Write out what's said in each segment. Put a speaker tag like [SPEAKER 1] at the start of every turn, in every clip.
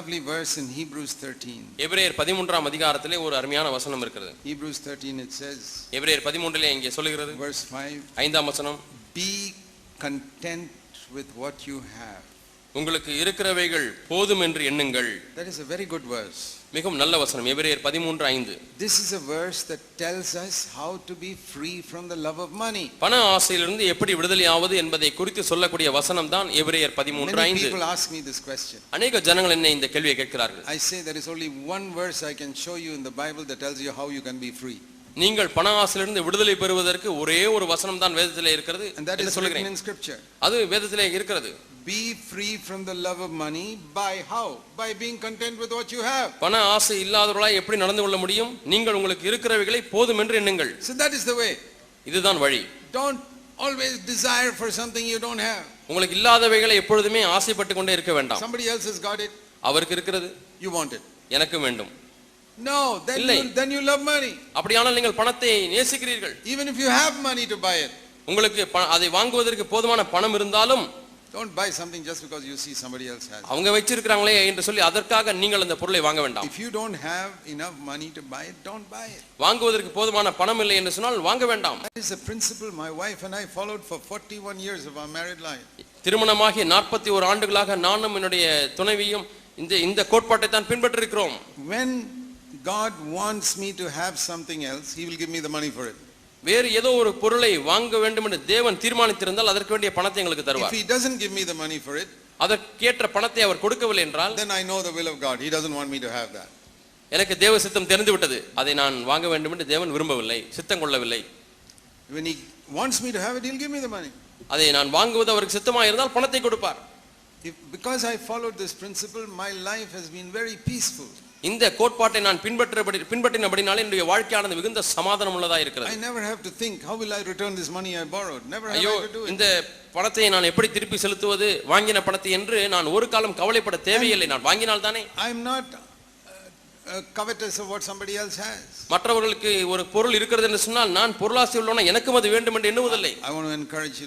[SPEAKER 1] lovely verse in Hebrews 13.
[SPEAKER 2] எபிரேயர் 13ஆம் அதிகாரத்திலே ஒரு அருமையான வசனம் இருக்கிறது.
[SPEAKER 1] Hebrews 13 it says.
[SPEAKER 2] எபிரேயர் 13 13லே இங்கே சொல்லுகிறது. Verse 5. ஐந்தாம் வசனம்.
[SPEAKER 1] Be content with what you have.
[SPEAKER 2] உங்களுக்கு இருக்கிறவைகள் போதும் என்று எண்ணுங்கள்.
[SPEAKER 1] That is a very good verse.
[SPEAKER 2] மிகவும் நல்ல வசனம் எபிரேயர் பதிமூன்று ஐந்து
[SPEAKER 1] a verse that tells us how to be free from the love of money
[SPEAKER 2] பண ஆசையிலிருந்து எப்படி விடுதலை ஆவது என்பதை குறித்து சொல்லக்கூடிய வசனம் தான் எபிரேயர் பதிமூன்று ஐந்து
[SPEAKER 1] people ask me this question
[SPEAKER 2] அநேக ஜனங்கள் என்ன இந்த கேள்வியை கேட்கிறார்கள்
[SPEAKER 1] I say there is only one verse I can show you in the Bible that tells you how you can be free
[SPEAKER 2] நீங்கள் பண ஆசையிலிருந்து விடுதலை பெறுவதற்கு ஒரே ஒரு வசனம் தான் வேதத்தில் இருக்கிறது
[SPEAKER 1] என்று சொல்கிறேன்
[SPEAKER 2] அது வேதத்தில் இருக்கிறது
[SPEAKER 1] be free from the love of money by how by being content with what you have
[SPEAKER 2] பண ஆசை இல்லாதவர்களாய் எப்படி நடந்து கொள்ள முடியும் நீங்கள் உங்களுக்கு இருக்கிறவைகளை போதும் என்று எண்ணுங்கள்
[SPEAKER 1] so that is the way இதுதான் வழி don't always desire for something you don't have
[SPEAKER 2] உங்களுக்கு இல்லாதவைகளை எப்பொழுதுமே ஆசைப்பட்டு கொண்டே இருக்க வேண்டாம்
[SPEAKER 1] somebody else has got it அவருக்கு இருக்கிறது you want it எனக்கு வேண்டும் No, then இல்லை. you, then you love money.
[SPEAKER 2] அப்படியானால் நீங்கள் பணத்தை நேசிக்கிறீர்கள்
[SPEAKER 1] Even if you have money to buy it,
[SPEAKER 2] உங்களுக்கு அதை வாங்குவதற்கு போதுமான பணம் இருந்தாலும்
[SPEAKER 1] don't buy something just because you see somebody else has.
[SPEAKER 2] அவங்க வச்சிருக்கிறாங்களே என்று சொல்லி அதற்காக நீங்கள் அந்த பொருளை வாங்க வேண்டாம்
[SPEAKER 1] If you don't have enough money to buy it, don't buy it.
[SPEAKER 2] வாங்குவதற்கு போதுமான பணம் இல்லை என்று சொன்னால் வாங்க வேண்டாம்
[SPEAKER 1] That is a principle my wife and I followed for 41 years of our married life.
[SPEAKER 2] திருமணமாகி 41 ஆண்டுகளாக நானும் என்னுடைய துணைவியும் இந்த இந்த கோட்பாட்டை தான் பின்பற்றிருக்கிறோம்
[SPEAKER 1] When God wants me to have something else, He will give me the money for it.
[SPEAKER 2] வேறு ஏதோ ஒரு பொருளை வாங்க வேண்டும் என்று தேவன் தீர்மானித்திருந்தால் அதற்கு வேண்டிய பணத்தை எங்களுக்கு
[SPEAKER 1] If He doesn't give me the money for it,
[SPEAKER 2] அதற்கேற்ற பணத்தை அவர் கொடுக்கவில்லை என்றால்
[SPEAKER 1] then I know the will of God. He doesn't want me to have that.
[SPEAKER 2] எனக்கு தேவ சித்தம் தெரிந்து விட்டது அதை நான் வாங்க வேண்டும் என்று தேவன் விரும்பவில்லை சித்தம் கொள்ளவில்லை
[SPEAKER 1] When He wants me to have it, He'll give me the money.
[SPEAKER 2] அதை நான் வாங்குவது அவருக்கு சித்தமாக இருந்தால் பணத்தை கொடுப்பார்
[SPEAKER 1] If, because I followed this principle, my life has been very peaceful.
[SPEAKER 2] இந்த கோட்பாட்டை நான் பின்பற்றபடி பின்பற்றினபடினாலே என்னுடைய வாழ்க்கையானது மிகுந்த சமாதானம் உள்ளதா இருக்கிறது
[SPEAKER 1] ஐ never have to think how will I return this money I borrowed ஐயோ,
[SPEAKER 2] இந்த பணத்தை நான் எப்படி திருப்பி செலுத்துவது வாங்கின பணத்தை என்று நான் ஒரு காலம் கவலைப்பட தேவையில்லை நான் வாங்கினால் தானே
[SPEAKER 1] I am not uh, covetous of what somebody else has
[SPEAKER 2] மற்றவர்களுக்கு ஒரு பொருள் இருக்கிறது என்று சொன்னால் நான் பொருளாசை உள்ளவனா எனக்கும் அது வேண்டும் என்று எண்ணுவதில்லை
[SPEAKER 1] I want to encourage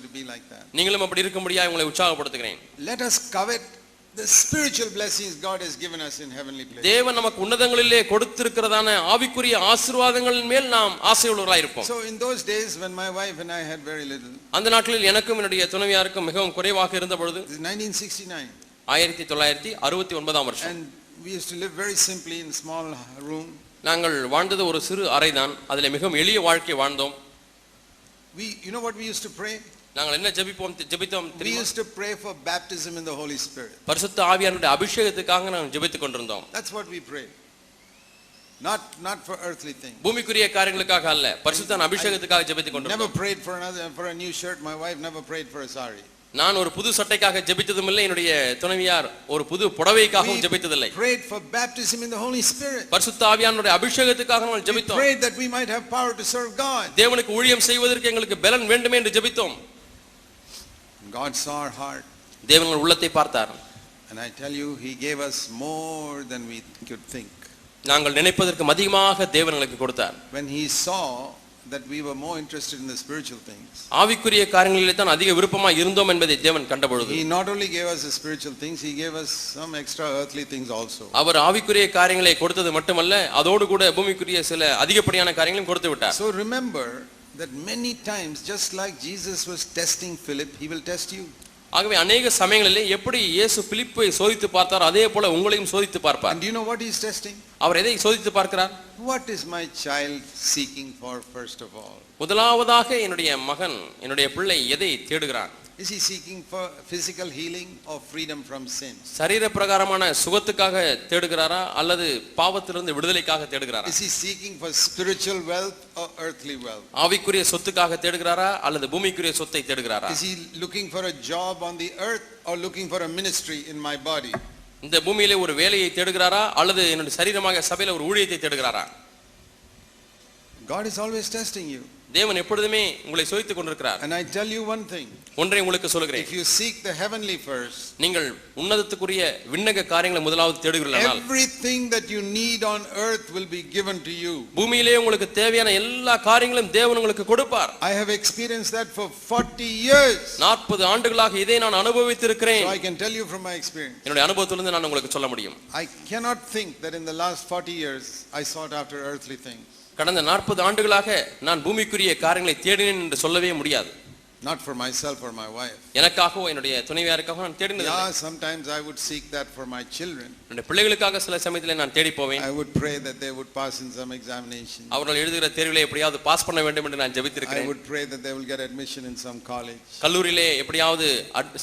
[SPEAKER 2] நீங்களும் அப்படி இருக்க முடியாது உங்களை உற்சாகப்படுத்துகிறேன்
[SPEAKER 1] let us covet The spiritual blessings God has given us in heavenly places.
[SPEAKER 2] deva namak unnadangalile koduthirukkiradana aavikuriya ஆசீர்வாதங்களின் mel naam ஆசையுள்ளவர்களாய் irpom
[SPEAKER 1] So in those days when my wife and I had very little.
[SPEAKER 2] and நாட்களில் enakkum enudaiya துணைவியாருக்கும் migavum kuraivaga irundha poludhu
[SPEAKER 1] 1969
[SPEAKER 2] 1969 varsham
[SPEAKER 1] and we used to live very simply in small room.
[SPEAKER 2] நாங்கள் வாழ்ந்தது ஒரு சிறு அறைதான் அதிலே மிகவும் எளிய வாழ்க்கை வாழ்ந்தோம்.
[SPEAKER 1] We you know what we used to pray?
[SPEAKER 2] நாங்கள் என்ன ஜெபிப்போம் ஜெபித்தோம்
[SPEAKER 1] we used to pray for baptism in the holy spirit
[SPEAKER 2] பரிசுத்த ஆவியானுடைய அபிஷேகத்துக்காக நாங்கள் ஜெபித்துக் கொண்டிருந்தோம்
[SPEAKER 1] that's what we pray not not for earthly things
[SPEAKER 2] பூமிக்குரிய காரியங்களுக்காக அல்ல பரிசுத்தான அபிஷேகத்துக்காக ஜெபித்துக்
[SPEAKER 1] கொண்டிருந்தோம் never prayed for another for a new shirt my wife never prayed for a saree
[SPEAKER 2] நான் ஒரு புது சட்டைக்காக ஜெபித்ததும் இல்லை என்னுடைய துணைவியார் ஒரு புது புடவைக்காகவும் ஜெபித்ததில்லை
[SPEAKER 1] prayed for baptism in the holy spirit
[SPEAKER 2] பரிசுத்த ஆவியானுடைய அபிஷேகத்துக்காக நாங்கள்
[SPEAKER 1] ஜெபித்தோம் prayed that we might have power to serve god
[SPEAKER 2] தேவனுக்கு ஊழியம் செய்வதற்கு எங்களுக்கு பலன் வேண்டுமே என்று ஜெபித்தோம்
[SPEAKER 1] God saw our heart.
[SPEAKER 2] தேவன் உள்ளத்தை பார்த்தார்
[SPEAKER 1] And I tell you, He gave us more than we could think.
[SPEAKER 2] நாங்கள் நினைப்பதற்கு அதிகமாக தேவன் எங்களுக்கு கொடுத்தார்
[SPEAKER 1] When He saw that we were more interested in the spiritual things.
[SPEAKER 2] ஆவிக்குரிய காரியங்களிலே தான் அதிக விருப்பமாக இருந்தோம் என்பதை தேவன் கண்டபொழுது
[SPEAKER 1] He not only gave us the spiritual things, He gave us some extra earthly things also.
[SPEAKER 2] அவர் ஆவிக்குரிய காரியங்களை கொடுத்தது மட்டுமல்ல அதோடு கூட பூமிக்குரிய சில அதிகப்படியான காரியங்களையும் கொடுத்து விட்டார்.
[SPEAKER 1] So remember that many times just like Jesus was testing Philip he will test you
[SPEAKER 2] ஆகவே अनेक சமயங்களிலே எப்படி இயேசு பிலிப்பை சோதித்து பார்த்தார் அதே போல உங்களையும் சோதித்து பார்ப்பார்
[SPEAKER 1] and you know what he is testing
[SPEAKER 2] அவர் எதை சோதித்து பார்க்கிறார்
[SPEAKER 1] what is my child seeking for first of all
[SPEAKER 2] முதலாவதாக என்னுடைய மகன் என்னுடைய பிள்ளை எதை தேடுகிறான்
[SPEAKER 1] is he seeking for physical healing or freedom from sin
[SPEAKER 2] சரீர பிரகாரமான சுகத்துக்காக தேடுகிறாரா அல்லது பாவத்திலிருந்து விடுதலைக்காக தேடுகிறாரா
[SPEAKER 1] is he seeking for spiritual wealth or earthly wealth
[SPEAKER 2] ஆவிக்குரிய சொத்துக்காக தேடுகிறாரா அல்லது பூமிக்குரிய சொத்தை தேடுகிறாரா
[SPEAKER 1] is he looking for a job on the earth or looking for a ministry in my body
[SPEAKER 2] இந்த பூமியிலே ஒரு வேலையை தேடுகிறாரா அல்லது என்னுடைய சரீரமாக சபையில் ஒரு ஊழியத்தை தேடுகிறாரா
[SPEAKER 1] God is always testing you.
[SPEAKER 2] தேவன் எப்பொழுதுமே உங்களை சோதித்துக் கொண்டிருக்கிறார்
[SPEAKER 1] and i tell you one thing
[SPEAKER 2] ஒன்றை உங்களுக்கு சொல்கிறேன்
[SPEAKER 1] if you seek the heavenly first
[SPEAKER 2] நீங்கள் உன்னதத்துக்குரிய விண்ணக காரியங்களை முதலாவது
[SPEAKER 1] தேடுகிறீர்களானால் everything that you need on earth will be given to you
[SPEAKER 2] பூமியிலே உங்களுக்கு தேவையான எல்லா காரியங்களும் தேவன் உங்களுக்கு கொடுப்பார்
[SPEAKER 1] i have experienced that for 40 years
[SPEAKER 2] 40 ஆண்டுகளாக இதை நான் அனுபவித்து இருக்கிறேன்
[SPEAKER 1] so i can tell you from my experience
[SPEAKER 2] என்னுடைய அனுபவத்திலிருந்து நான் உங்களுக்கு சொல்ல முடியும்
[SPEAKER 1] i cannot think that in the last 40 years i sought after earthly things
[SPEAKER 2] கடந்த நாற்பது ஆண்டுகளாக நான் பூமிக்குரிய காரியங்களை தேடினேன் என்று சொல்லவே முடியாது
[SPEAKER 1] not for myself or my wife
[SPEAKER 2] எனக்காகவோ என்னுடைய துணைவியாருக்காகவோ நான் தேடினது
[SPEAKER 1] yeah sometimes i would seek that for my children
[SPEAKER 2] என்னுடைய பிள்ளைகளுக்காக சில சமயத்தில் நான் தேடி போவேன்
[SPEAKER 1] I would pray that they would pass in some examination
[SPEAKER 2] அவர்கள் எழுதுகிற தேர்விலே எப்படியாவது பாஸ் பண்ண வேண்டும் என்று நான் ஜெபித்திருக்கிறேன்
[SPEAKER 1] I would pray that they will get admission in some college
[SPEAKER 2] கல்லூரியிலே எப்படியாவது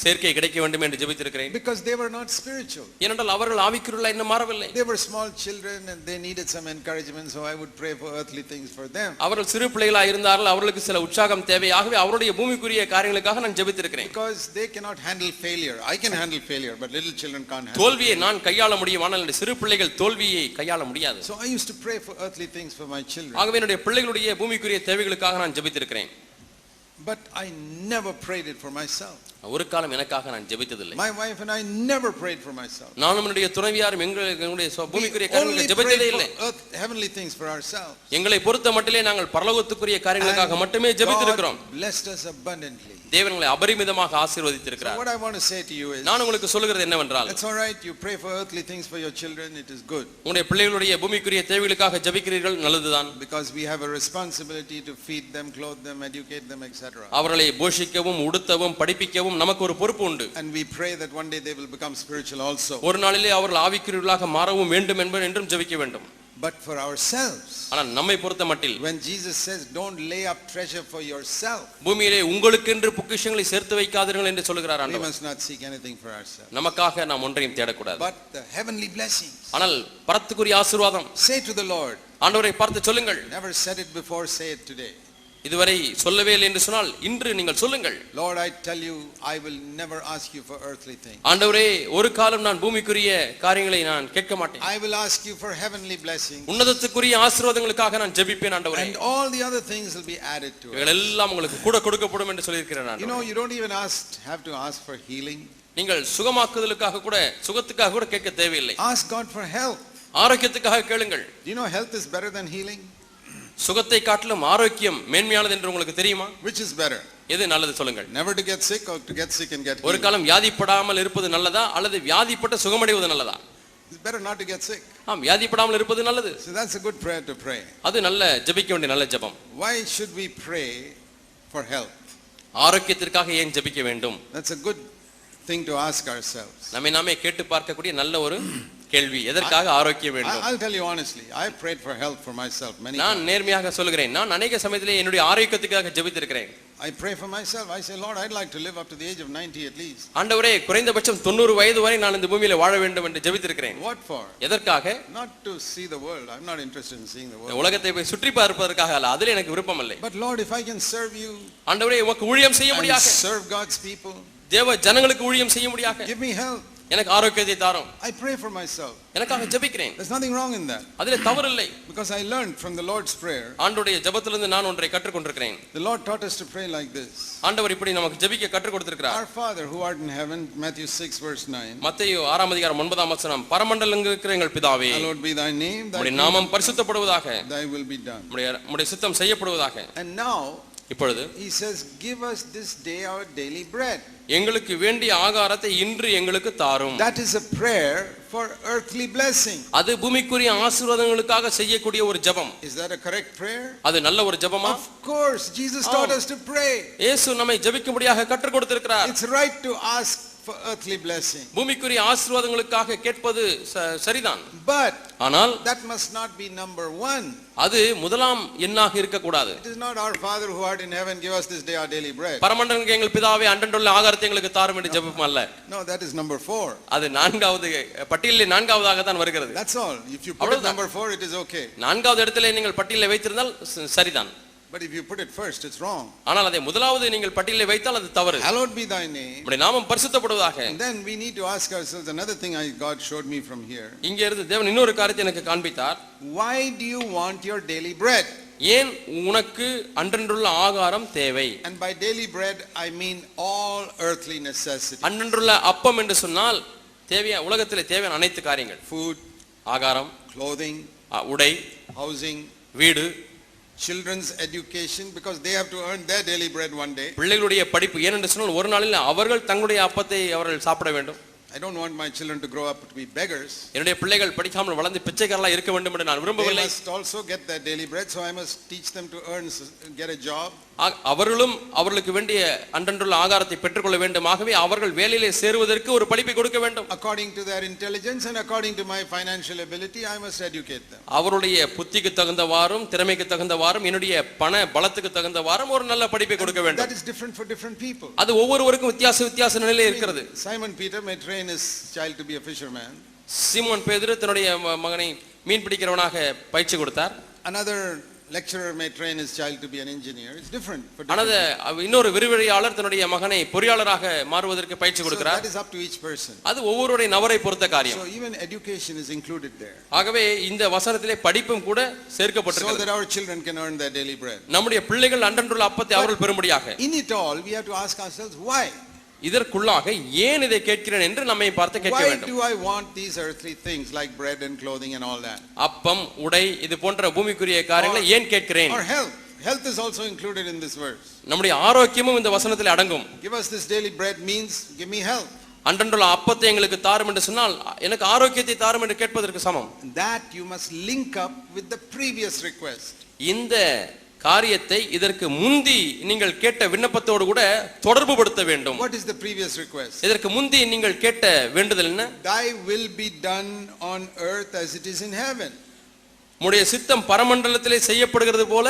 [SPEAKER 2] சேர்க்கை கிடைக்க வேண்டும் என்று ஜெபித்திருக்கிறேன்
[SPEAKER 1] because they were not spiritual
[SPEAKER 2] ஏனென்றால் அவர்கள் ஆவிக்குரியல இன்னும் மாறவில்லை
[SPEAKER 1] they were small children and they needed some encouragement so i would pray for earthly things for them
[SPEAKER 2] அவர்கள் சிறு பிள்ளைகளாக இருந்தார்கள் அவர்களுக்கு சில உற்சாகம் தேவை ஆகவே அவருடைய பூமிக்குரிய காரியங்களுக்காக நான் ஜெபித்திருக்கிறேன்
[SPEAKER 1] because they cannot handle failure i can handle failure but little children can't
[SPEAKER 2] handle தோல்வியை நான் கையாள முடியும் ஆனால் சிறு பிள்ளைகள் தோல்வியை கையாள முடியாது
[SPEAKER 1] so i used to pray for earthly things for my children
[SPEAKER 2] ஆகவே என்னுடைய பிள்ளைகளுடைய பூமிக்குரிய தேவைகளுக்காக நான் ஜெபித்திருக்கிறேன்
[SPEAKER 1] but i never prayed it for myself
[SPEAKER 2] ஒரு காலம் எனக்காக நான் ஜெபித்ததில்லை
[SPEAKER 1] my wife and i never prayed for myself
[SPEAKER 2] நானும் என்னுடைய துணைவியாரும் எங்களுடைய பூமிக்குரிய காரியங்களை ஜெபித்ததே இல்லை
[SPEAKER 1] heavenly things for ourselves
[SPEAKER 2] எங்களை பொறுத்த மட்டிலே நாங்கள் பரலோகத்துக்குரிய காரியங்களுக்காக மட்டுமே ஜெபித்திருக்கிறோம்
[SPEAKER 1] blessed us abundantly
[SPEAKER 2] தேவன் உங்களை அபரிமிதமாக
[SPEAKER 1] இருக்கிறார் what i want to say to you
[SPEAKER 2] is நான் உங்களுக்கு சொல்றது என்னவென்றால்
[SPEAKER 1] it's all right you pray for earthly things for your children it is good
[SPEAKER 2] உங்களுடைய பிள்ளைகளுடைய பூமிக்குரிய தேவைகளுக்காக ஜெபிக்கிறீர்கள் நல்லதுதான்
[SPEAKER 1] because we have a responsibility to feed them clothe them educate them etc
[SPEAKER 2] அவர்களை போஷிக்கவும் உடுத்தவும் படிப்பிக்கவும் நமக்கும் நமக்கு ஒரு பொறுப்பு உண்டு
[SPEAKER 1] and we pray that one day they will become spiritual also
[SPEAKER 2] ஒரு நாளிலே அவர்கள் ஆவிக்குரியவர்களாக மாறவும் வேண்டும் என்பது என்றும் ஜெபிக்க வேண்டும்
[SPEAKER 1] but for ourselves
[SPEAKER 2] ஆனால் நம்மை பொறுத்த மட்டில்
[SPEAKER 1] when jesus says don't lay up treasure for yourself
[SPEAKER 2] பூமியிலே உங்களுக்கென்று பொக்கிஷங்களை சேர்த்து வைக்காதீர்கள் என்று சொல்கிறார்
[SPEAKER 1] ஆண்டவர் we must not seek anything for ourselves
[SPEAKER 2] நமக்காக நாம் ஒன்றையும் தேடக்கூடாது
[SPEAKER 1] but the heavenly blessings
[SPEAKER 2] ஆனால் பரத்துக்குரிய ஆசீர்வாதம்
[SPEAKER 1] say to the lord
[SPEAKER 2] ஆண்டவரை பார்த்து சொல்லுங்கள்
[SPEAKER 1] never said it before say it today Lord I tell you I will never ask you for earthly things I will ask you for heavenly blessings
[SPEAKER 2] உன்னதத்துக்குரிய ஆசீர்வாதங்களுக்காக நான் ஜெபிப்பேன் ஆண்டவரே
[SPEAKER 1] and all the other things will be added to it you know you don't even ask have to ask for healing
[SPEAKER 2] நீங்கள் சுகமாக்குதலுக்காக கூட சுகத்துக்காக கூட கேட்க தேவையில்லை
[SPEAKER 1] ask god for health
[SPEAKER 2] ஆரோக்கியத்துக்காக கேளுங்கள்
[SPEAKER 1] you know health is better than healing
[SPEAKER 2] சுகத்தை காட்டிலும் ஆரோக்கியம் மேன்மையானது என்று உங்களுக்கு தெரியுமா which is better எது நல்லது சொல்லுங்கள்
[SPEAKER 1] never to get sick or to get sick and get
[SPEAKER 2] ஒரு காலம் வியாதிப்படாமல் இருப்பது நல்லதா அல்லது வியாதிப்பட்ட சுகமடைவது நல்லதா
[SPEAKER 1] it's better not to get sick
[SPEAKER 2] ஆம் வியாதிப்படாமல் இருப்பது நல்லது
[SPEAKER 1] so that's a good prayer to pray
[SPEAKER 2] அது நல்ல ஜெபிக்க வேண்டிய நல்ல ஜெபம்
[SPEAKER 1] why should we pray for health
[SPEAKER 2] ஆரோக்கியத்திற்காக ஏன் ஜெபிக்க வேண்டும்
[SPEAKER 1] that's a good thing to ask ourselves
[SPEAKER 2] நம்மை நாமே கேட்டு பார்க்கக்கூடிய நல்ல ஒரு கேள்வி எதற்காக ஆரோக்கியம்
[SPEAKER 1] வேண்டும் I'll tell you honestly I prayed for health for myself
[SPEAKER 2] many நான் நேர்மையாக சொல்கிறேன் நான் அநேக சமயத்திலே என்னுடைய ஆரோக்கியத்துக்காக ஜெபித்திருக்கிறேன்
[SPEAKER 1] I pray for myself. I say, Lord, I'd like to live up to the age of 90 at least.
[SPEAKER 2] ஆண்டவரே குறைந்தபட்சம் 90 வயது வரை நான் இந்த பூமியில வாழ வேண்டும் என்று ஜெபித்திருக்கிறேன். What for? எதற்காக?
[SPEAKER 1] Not to see the world. I'm not interested in seeing the
[SPEAKER 2] world. உலகத்தை போய் சுற்றி பார்ப்பதற்காக அல்ல. அதில் எனக்கு விருப்பம் இல்லை.
[SPEAKER 1] But Lord, if I can serve you.
[SPEAKER 2] ஆண்டவரே உமக்கு ஊழியம் செய்ய முடியாக.
[SPEAKER 1] Serve God's people.
[SPEAKER 2] தேவ ஜனங்களுக்கு ஊழியம் செய்ய முடியாக. Give me help. எனக்கு ஆரோக்கியத்தை தாரும்
[SPEAKER 1] I pray for my self
[SPEAKER 2] எனக்காக ஜெபிக்கிறேன்
[SPEAKER 1] there's nothing wrong in that
[SPEAKER 2] அதிலே தவறு இல்லை
[SPEAKER 1] because I learn from the lord's prayer
[SPEAKER 2] ஆண்டவருடைய ஜெபத்திலிருந்து நான் ஒன்றை கற்றுக்கொண்டிருக்கிறேன்
[SPEAKER 1] the lord taught us to pray like this
[SPEAKER 2] ஆண்டவர் இப்படி நமக்கு ஜெபிக்க கற்றுக் கொடுத்திருக்கிறார்
[SPEAKER 1] our father who art in heaven மத்தேயு 6 வெர்ஸ் 9
[SPEAKER 2] மத்தேயு 6 ஆம் அதிகாரம் 9 ஆம் வசனம் பரமண்டலங்களில் இருக்கிற எங்கள் பிதாவே
[SPEAKER 1] லார்ட் பீ தை நேம்
[SPEAKER 2] உம்முடைய நாமம் பரிசுத்தப்படுவதாக
[SPEAKER 1] தை வில் பீ டன்
[SPEAKER 2] உம்முடைய உம்முடைய சித்தம் செய்யப்படுவதாக
[SPEAKER 1] அண்ட் நவ இப்பொழுது he says give us this day our daily bread
[SPEAKER 2] எங்களுக்கு வேண்டிய ஆகாரத்தை இன்று எங்களுக்கு தாரும்
[SPEAKER 1] that is a prayer for earthly blessing
[SPEAKER 2] அது பூமிக்குரிய ஆசீர்வாதங்களுக்காக செய்யக்கூடிய ஒரு ஜெபம்
[SPEAKER 1] is that a correct prayer
[SPEAKER 2] அது நல்ல ஒரு ஜெபமா of
[SPEAKER 1] course jesus taught us to pray
[SPEAKER 2] இயேசு நம்மை ஜெபிக்கும்படியாக கற்றுக் கொடுத்திருக்கிறார்
[SPEAKER 1] it's right to ask for
[SPEAKER 2] பூமிக்குரிய ஆசீர்வாதங்களுக்காக கேட்பது சரிதான்
[SPEAKER 1] பட் ஆனால் that must not be number one
[SPEAKER 2] அது முதலாம் எண்ணாக இருக்க கூடாது
[SPEAKER 1] it is not our father who art in heaven give us this day our daily bread
[SPEAKER 2] பரமண்டலங்களுக்கு எங்கள் பிதாவே அன்றன்றுள்ள ஆகாரத்தை எங்களுக்கு தாரும் என்று ஜெபம் அல்ல
[SPEAKER 1] no that is number 4
[SPEAKER 2] அது நான்காவது பட்டியலில் நான்காவதாக தான் வருகிறது
[SPEAKER 1] that's all if you put number 4 it is okay
[SPEAKER 2] நான்காவது இடத்திலே நீங்கள் பட்டியலில் வைத்திருந்தால் சரிதான்
[SPEAKER 1] But if you put it first, it's wrong. Hallowed be thy name.
[SPEAKER 2] And
[SPEAKER 1] then we need to ask ourselves another thing I God showed me from here. Why do you want your daily bread?
[SPEAKER 2] ஏன் உனக்கு அன்றன்றுள்ள ஆகாரம் தேவை
[SPEAKER 1] and by daily bread i mean all earthly necessities
[SPEAKER 2] அன்றன்றுள்ள அப்பம் என்று சொன்னால் தேவையா உலகத்திலே தேவையான அனைத்து காரியங்கள்
[SPEAKER 1] food ஆகாரம் clothing உடை housing வீடு children's education because they have to earn their daily bread one day
[SPEAKER 2] பிள்ளைகளுடைய படிப்பு ஏனென்று சொன்னால் ஒரு நாளில் அவர்கள் தங்களுடைய அப்பத்தை அவர்கள் சாப்பிட வேண்டும்
[SPEAKER 1] I don't want my children to grow up to be beggars.
[SPEAKER 2] என்னுடைய பிள்ளைகள் They
[SPEAKER 1] must also get their daily bread so I must teach them to earn get a job.
[SPEAKER 2] அவர்களும் அவர்களுக்கு வேண்டிய அன்றன்றுள்ள ஆகாரத்தை பெற்றுக்கொள்ள வேண்டும் ஆகவே அவர்கள் வேலையிலே சேருவதற்கு ஒரு படிப்பை கொடுக்க வேண்டும்.
[SPEAKER 1] According to their intelligence and according to my financial ability I must educate them.
[SPEAKER 2] அவருடைய புத்திக்கு தகுந்தவாறும் திறமைக்கு தகுந்தவாறும் என்னுடைய பண பலத்துக்கு தகுந்தவாறும் ஒரு நல்ல படிப்பை கொடுக்க
[SPEAKER 1] வேண்டும். That is different for different people.
[SPEAKER 2] அது ஒவ்வொருவருக்கும் வித்தியாச வித்தியாச நிலையிலே இருக்கிறது.
[SPEAKER 1] Simon Peter may Simon his child to be a fisherman.
[SPEAKER 2] சீமோன் பேதுரு தன்னுடைய ம- மகனை மீன் பிடிக்கிறவனாக பயிற்சி கொடுத்தார்
[SPEAKER 1] Another lecturer may train his child to be an engineer. It's different. but
[SPEAKER 2] another ஆனது அவ- இன்னொரு விரிவுரையாளர் தன்னுடைய மகனை பொறியாளராக மாறுவதற்கு பயிற்சி So
[SPEAKER 1] that is up to each person.
[SPEAKER 2] அது ஒவ்வொருவருடைய நபரை பொறுத்த
[SPEAKER 1] காரியம் So even education is included there.
[SPEAKER 2] ஆகவே இந்த வசனத்திலே படிப்பும் கூட So
[SPEAKER 1] that our children can earn their daily bread.
[SPEAKER 2] நம்முடைய பிள்ளைகள் அன்றன்றுள்ள அப்பத்தை அவர்கள் பெறும்படியாக
[SPEAKER 1] In it all, we have to ask ourselves, why?
[SPEAKER 2] இதற்குள்ளாக ஏன் இதை கேட்கிறேன் என்று நம்மை பார்த்து
[SPEAKER 1] கேட்க வேண்டும் why do i want these earthly things like bread and clothing and all that
[SPEAKER 2] அப்பம் உடை இது போன்ற பூமிக்குரிய காரியங்களை ஏன் கேட்கிறேன்
[SPEAKER 1] or health health is also included in this verse
[SPEAKER 2] நம்முடைய ஆரோக்கியமும் இந்த வசனத்தில் அடங்கும்
[SPEAKER 1] give us this daily bread means give me health
[SPEAKER 2] அன்றன்றுள்ள அப்பத்தை எங்களுக்கு தாரும் என்று சொன்னால் எனக்கு ஆரோக்கியத்தை தாரும் என்று கேட்பதற்கு சமம்
[SPEAKER 1] that you must link up with the previous request
[SPEAKER 2] இந்த காரியத்தை இதற்கு முந்தி நீங்கள் கேட்ட விண்ணப்பத்தோடு கூட தொடர்பு படுத்த வேண்டும்
[SPEAKER 1] what is the previous request
[SPEAKER 2] இதற்கு முந்தி நீங்கள் கேட்ட வேண்டுதல் என்ன
[SPEAKER 1] தை will be done on earth as it is in heaven
[SPEAKER 2] உம்முடைய சித்தம் பரமண்டலத்திலே செய்யப்படுகிறது போல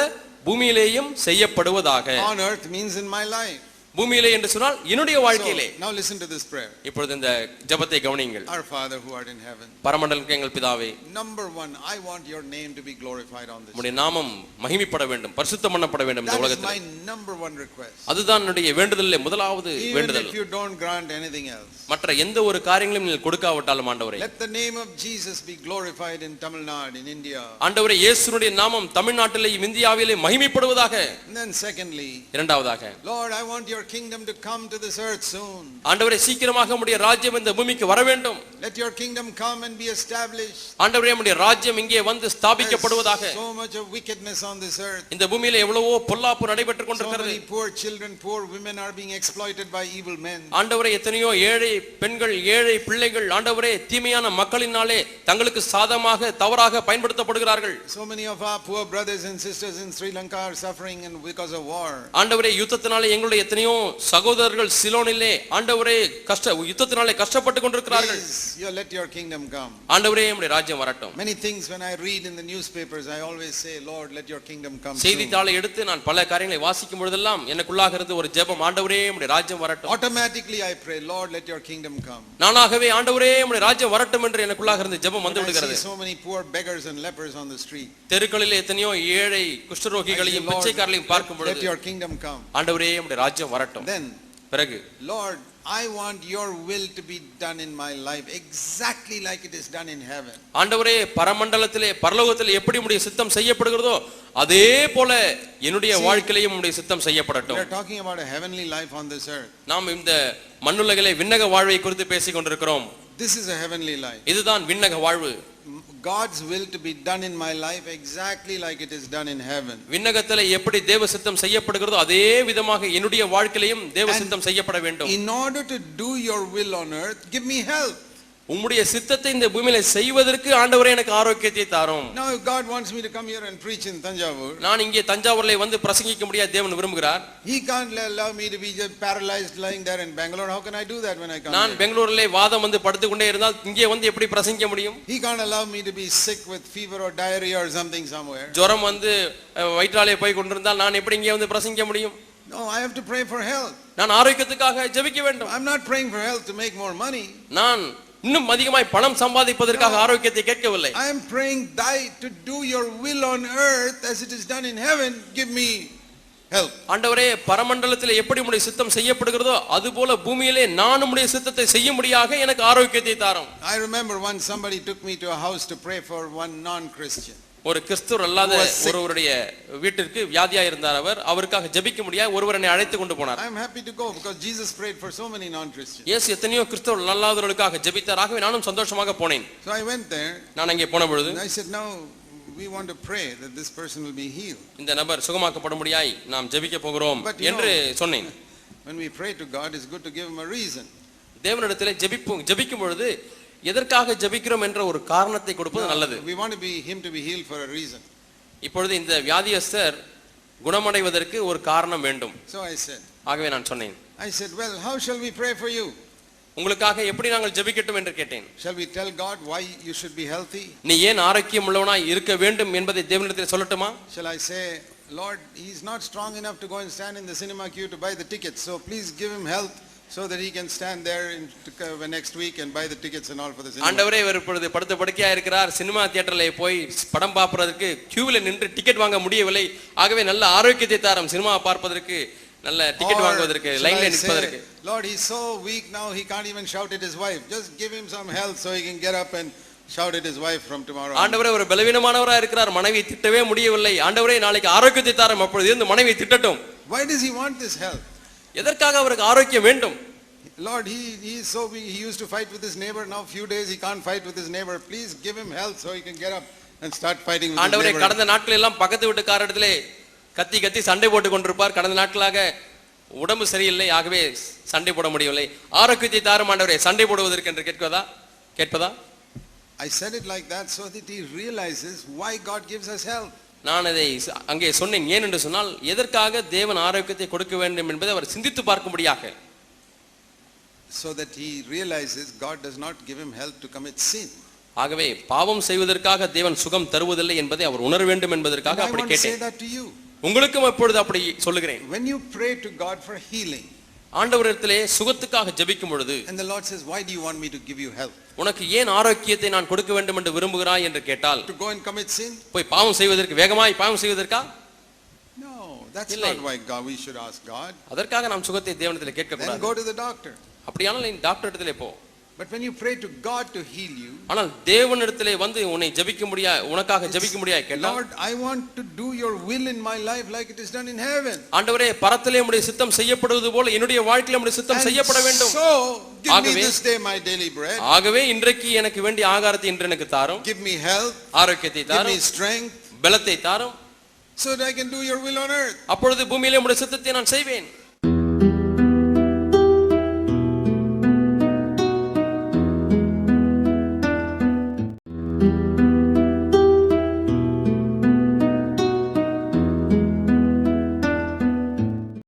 [SPEAKER 2] பூமியிலேயும் செய்யப்படுவதாக
[SPEAKER 1] on earth means in my life
[SPEAKER 2] பூமியிலே என்று சொன்னால் என்னுடைய வாழ்க்கையிலே
[SPEAKER 1] now listen to this prayer
[SPEAKER 2] இப்பொழுது இந்த ஜெபத்தை கவனியுங்கள்
[SPEAKER 1] our father who art in heaven
[SPEAKER 2] பரமண்டலத்திற்கு எங்கள் பிதாவே
[SPEAKER 1] number 1 i want your name to be glorified on
[SPEAKER 2] this உம்முடைய நாமம் மகிமைப்பட வேண்டும் பரிசுத்தம் பண்ணப்பட வேண்டும்
[SPEAKER 1] இந்த உலகத்திலே that is my number 1 request
[SPEAKER 2] அதுதான் என்னுடைய வேண்டுதலிலே முதலாவது
[SPEAKER 1] வேண்டுதல் if you don't grant anything else
[SPEAKER 2] மற்ற எந்த ஒரு காரியங்களையும் நீங்கள் கொடுக்காவிட்டாலும் ஆண்டவரே
[SPEAKER 1] let the name of jesus be glorified in tamil nadu in india
[SPEAKER 2] ஆண்டவரே இயேசுவின் நாமம் தமிழ்நாட்டிலேயும் இந்தியாவிலேயும் மகிமைப்படுவதாக
[SPEAKER 1] then secondly இரண்டாவதாக lord i want your your kingdom to come to this earth soon.
[SPEAKER 2] ஆண்டவரே சீக்கிரமாக உம்முடைய ராஜ்யம் இந்த பூமிக்கு வர வேண்டும்.
[SPEAKER 1] Let your kingdom come and be established.
[SPEAKER 2] ஆண்டவரே உம்முடைய ராஜ்யம் இங்கே வந்து ஸ்தாபிக்கப்படுவதாக.
[SPEAKER 1] So much of wickedness on this earth.
[SPEAKER 2] இந்த பூமியில எவ்வளவோ பொல்லாப்பு நடைபெற்று
[SPEAKER 1] கொண்டிருக்கிறது. So many poor children, poor women are being exploited by evil men.
[SPEAKER 2] ஆண்டவரே எத்தனையோ ஏழை பெண்கள், ஏழை பிள்ளைகள் ஆண்டவரே தீமையான மக்களினாலே தங்களுக்கு சாதமாக தவறாக பயன்படுத்தப்படுகிறார்கள்.
[SPEAKER 1] So many of our poor brothers and sisters in Sri Lanka are suffering and because of war.
[SPEAKER 2] ஆண்டவரே யுத்தத்தினாலே எங்களுடைய எத்தனையோ இன்னும் சகோதரர்கள் சிலோனிலே ஆண்டவரே கஷ்ட யுத்தத்தினாலே கஷ்டப்பட்டு கொண்டிருக்கிறார்கள்
[SPEAKER 1] you let your kingdom come
[SPEAKER 2] ஆண்டவரே உம்முடைய ராஜ்யம் வரட்டும்
[SPEAKER 1] many things when i read in the newspapers i always say lord let your kingdom come
[SPEAKER 2] செய்தித்தாளை எடுத்து நான் பல காரியங்களை வாசிக்கும் பொழுதெல்லாம் எனக்குள்ளாக இருந்து ஒரு ஜெபம் ஆண்டவரே உம்முடைய ராஜ்யம் வரட்டும்
[SPEAKER 1] automatically i pray lord let your kingdom come
[SPEAKER 2] நானாகவே ஆண்டவரே உம்முடைய ராஜ்யம் வரட்டும் என்று எனக்குள்ளாக இருந்து ஜெபம் வந்து
[SPEAKER 1] விடுகிறது so many poor beggars and lepers on the street
[SPEAKER 2] தெருக்களிலே எத்தனையோ ஏழை குஷ்டரோகிகளையும் பிச்சைக்காரர்களையும் பார்க்கும்
[SPEAKER 1] பொழுது let your kingdom come
[SPEAKER 2] ஆண்டவரே உம்முடைய ராஜ்யம் வரட்டும் வரட்டும்
[SPEAKER 1] then பிறகு lord i want your will to be done in my life exactly like it is done in heaven
[SPEAKER 2] ஆண்டவரே பரமண்டலத்திலே பரலோகத்திலே எப்படி முடிய சித்தம் செய்யப்படுகிறதோ அதே போல என்னுடைய வாழ்க்கையிலும் முடிய சித்தம் செய்யப்படட்டும்
[SPEAKER 1] we are talking about a heavenly life on this earth
[SPEAKER 2] நாம் இந்த மண்ணுலகிலே விண்ணக வாழ்வை குறித்து பேசிக்கொண்டிருக்கிறோம்
[SPEAKER 1] this is a heavenly
[SPEAKER 2] life இதுதான் விண்ணக வாழ்வு
[SPEAKER 1] God's will to be done in my life exactly like it is done in heaven.
[SPEAKER 2] விண்ணகத்திலே எப்படி தேவ சித்தம் செய்யப்படுகிறதோ அதே விதமாக என்னுடைய வாழ்க்கையிலும் தேவ சித்தம் செய்யப்பட வேண்டும்.
[SPEAKER 1] In order to do your will on earth, give me help.
[SPEAKER 2] உம்முடைய சித்தத்தை இந்த பூமியில செய்வதற்கு ஆண்டவரே எனக்கு ஆரோக்கியத்தை தாரும்
[SPEAKER 1] now if god wants me to come here and preach in tanjavur
[SPEAKER 2] நான் இங்கே தஞ்சாவூர்ல வந்து பிரசங்கிக்க முடியா தேவன் விரும்புகிறார்
[SPEAKER 1] he can't allow me to be just paralyzed lying there in bangalore how can i do that when i
[SPEAKER 2] come நான் பெங்களூர்ல வாதம் வந்து படுத்து கொண்டே இருந்தால் இங்கே வந்து எப்படி பிரசங்கிக்க முடியும்
[SPEAKER 1] he can't allow me to be sick with fever or diarrhea or something somewhere
[SPEAKER 2] ஜுரம் வந்து வயிற்றாலே போய் கொண்டிருந்தால் நான் எப்படி இங்கே வந்து பிரசங்கிக்க முடியும்
[SPEAKER 1] no i have to pray for health
[SPEAKER 2] நான் ஆரோக்கியத்துக்காக ஜெபிக்க வேண்டும்
[SPEAKER 1] i'm not praying for health to make more money
[SPEAKER 2] நான் இன்னும் அதிகமாய் பணம் சம்பாதிப்பதற்காக ஆரோக்கியத்தை கேட்கவில்லை
[SPEAKER 1] I am praying thy to to your will on earth as it is done in heaven give me help
[SPEAKER 2] ஆண்டவரே பரமண்டலத்தில் எப்படி உம்முடைய சித்தம் செய்யப்படுகிறதோ அதுபோல பூமியிலே நான் உம்முடைய சித்தத்தை செய்ய முடியாக எனக்கு ஆரோக்கியத்தை தாரும்
[SPEAKER 1] I remember one somebody took me to a house to pray for one non Christian
[SPEAKER 2] ஒரு கிறிஸ்துவர் அல்லாத ஒருவருடைய வீட்டிற்கு வியாதியா இருந்தார் அவர் அவருக்காக ஜெபிக்க முடியாது ஒருவர் என்னை அழைத்து கொண்டு போனார்
[SPEAKER 1] I am happy to go because Jesus prayed for so many non christians
[SPEAKER 2] இயேசு எத்தனையோ கிறிஸ்துவர் அல்லாதவர்களுக்காக ஜெபித்தார் ஆகவே நானும் சந்தோஷமாக போனேன்
[SPEAKER 1] so ஐ went there
[SPEAKER 2] நான் அங்கே போன பொழுது
[SPEAKER 1] i said now we want to pray that this person will be healed
[SPEAKER 2] இந்த நபர் சுகமாக்கப்படும்படியாய் நாம் ஜெபிக்க போகிறோம்
[SPEAKER 1] என்று சொன்னேன் when we pray to god it's good to give him a reason
[SPEAKER 2] தேவனிடத்திலே ஜெபிப்போம் ஜெபிக்கும் பொழுது எதற்காக என்ற ஒரு காரணத்தை கொடுப்பது நல்லது
[SPEAKER 1] we want to be him to be healed for a reason
[SPEAKER 2] இப்பொழுது இந்த வியாதியஸ்தர் குணமடைவதற்கு ஒரு காரணம் வேண்டும் so i said ஆகவே நான் சொன்னேன்
[SPEAKER 1] i said well how shall we pray for you
[SPEAKER 2] உங்களுக்காக எப்படி நாங்கள் ஜெபிக்கட்டும் என்று கேட்டேன்
[SPEAKER 1] shall we tell god why you should be healthy
[SPEAKER 2] நீ ஏன் ஆரோக்கியம் உள்ளவனாய் இருக்க வேண்டும் என்பதை தேவனிடத்தில் சொல்லட்டுமா
[SPEAKER 1] shall i say lord he is not strong enough to go and stand in the cinema queue to buy the tickets so please give him health so that he can stand there uh, next week and buy the tickets and all for the
[SPEAKER 2] cinema ஆண்டவரே இவர் இப்பொழுது படுத்து படுக்கையா இருக்கிறார் cinema தியேட்டர்ல போய் படம் பார்ப்பதற்கு queueல நின்று டிக்கெட் வாங்க முடியவில்லை ஆகவே நல்ல ஆரோக்கியத்தை தாரம் சினிமா பார்ப்பதற்கு நல்ல டிக்கெட் வாங்குவதற்கு லைன்ல நிற்பதற்கு
[SPEAKER 1] lord he's so weak now he can't even shout at his wife just give him some health so he can get up and shout at his wife from tomorrow
[SPEAKER 2] ஆண்டவரே ஒரு பலவீனமானவரா இருக்கிறார் மனைவி திட்டவே முடியவில்லை ஆண்டவரே நாளைக்கு ஆரோக்கியத்தை தாரம் அப்பொழுது இருந்து மனைவி திட்டட்டும்
[SPEAKER 1] why does he want this health
[SPEAKER 2] எதற்காக அவருக்கு ஆரோக்கியம் வேண்டும்
[SPEAKER 1] Lord, he, he is so weak. He used to fight with his neighbor. Now, few days he can't fight with his neighbor. Please give him health so he can get up and start fighting with
[SPEAKER 2] his ஆண்டவரே neighbor. கடந்த நாட்கள் எல்லாம் பக்கத்து வீட்டுக்காரர்களே கத்தி கத்தி சண்டை போட்டு கொண்டிருப்பார் கடந்த நாட்களாக உடம்பு சரியில்லை ஆகவே சண்டை போட முடியவில்லை ஆரோக்கியத்தை தாரும் ஆண்டவரே சண்டை போடுவதற்கு என்று கேட்கதா கேட்பதா
[SPEAKER 1] I said it like that so that he realizes why God gives us health.
[SPEAKER 2] நான் அதை அங்கே சொன்னேன் ஏன் என்று சொன்னால் எதற்காக தேவன் ஆரோக்கியத்தை கொடுக்க வேண்டும் என்பதை அவர் சிந்தித்து பார்க்கும்படியாக
[SPEAKER 1] so that he realizes god does not give him help to commit sin
[SPEAKER 2] ஆகவே பாவம் செய்வதற்காக தேவன் சுகம் தருவதில்லை என்பதை அவர் உணர வேண்டும் என்பதற்காக அப்படி
[SPEAKER 1] கேட்டேன்
[SPEAKER 2] உங்களுக்கும் இப்பொழுது அப்படி சொல்லுகிறேன்
[SPEAKER 1] when you pray to god for healing
[SPEAKER 2] ஆண்டவரிடத்திலே சுகத்துக்காக ஜெபிக்கும் பொழுது
[SPEAKER 1] and the lord says why do you want me to give you health
[SPEAKER 2] உனக்கு ஏன் ஆரோக்கியத்தை நான் கொடுக்க வேண்டும் என்று விரும்புகிறாய் என்று கேட்டால்
[SPEAKER 1] to go and commit sin
[SPEAKER 2] போய் பாவம் செய்வதற்கு வேகமாய் பாவம் செய்வதற்கா
[SPEAKER 1] no that's not why god we should ask god
[SPEAKER 2] அதற்காக நாம் சுகத்தை தேவனிடத்திலே கேட்க
[SPEAKER 1] கூடாது go to the doctor
[SPEAKER 2] அப்படியானால் நீ டாக்டர் இடத்திலே போ
[SPEAKER 1] but when you pray to God to heal you
[SPEAKER 2] ஆனால் தேவனிடத்திலே வந்து உன்னை ஜெபிக்க முடியா உனக்காக ஜெபிக்க முடியா கேட்டா
[SPEAKER 1] Lord I want to do your will in my life like it is done in heaven
[SPEAKER 2] ஆண்டவரே பரத்திலே உம்முடைய சித்தம் செய்யப்படுவது போல என்னுடைய வாழ்க்கையில உம்முடைய சித்தம் செய்யப்பட வேண்டும்
[SPEAKER 1] so give me this day my daily bread
[SPEAKER 2] ஆகவே இன்றைக்கு எனக்கு வேண்டிய ஆகாரத்தை இன்று எனக்கு தாரும்
[SPEAKER 1] give me health ஆரோக்கியத்தை தாரும் give me strength
[SPEAKER 2] பலத்தை தாரும்
[SPEAKER 1] so that I can do your will on earth
[SPEAKER 2] அப்பொழுது பூமியிலே உம்முடைய சித்தத்தை நான் செய்வேன்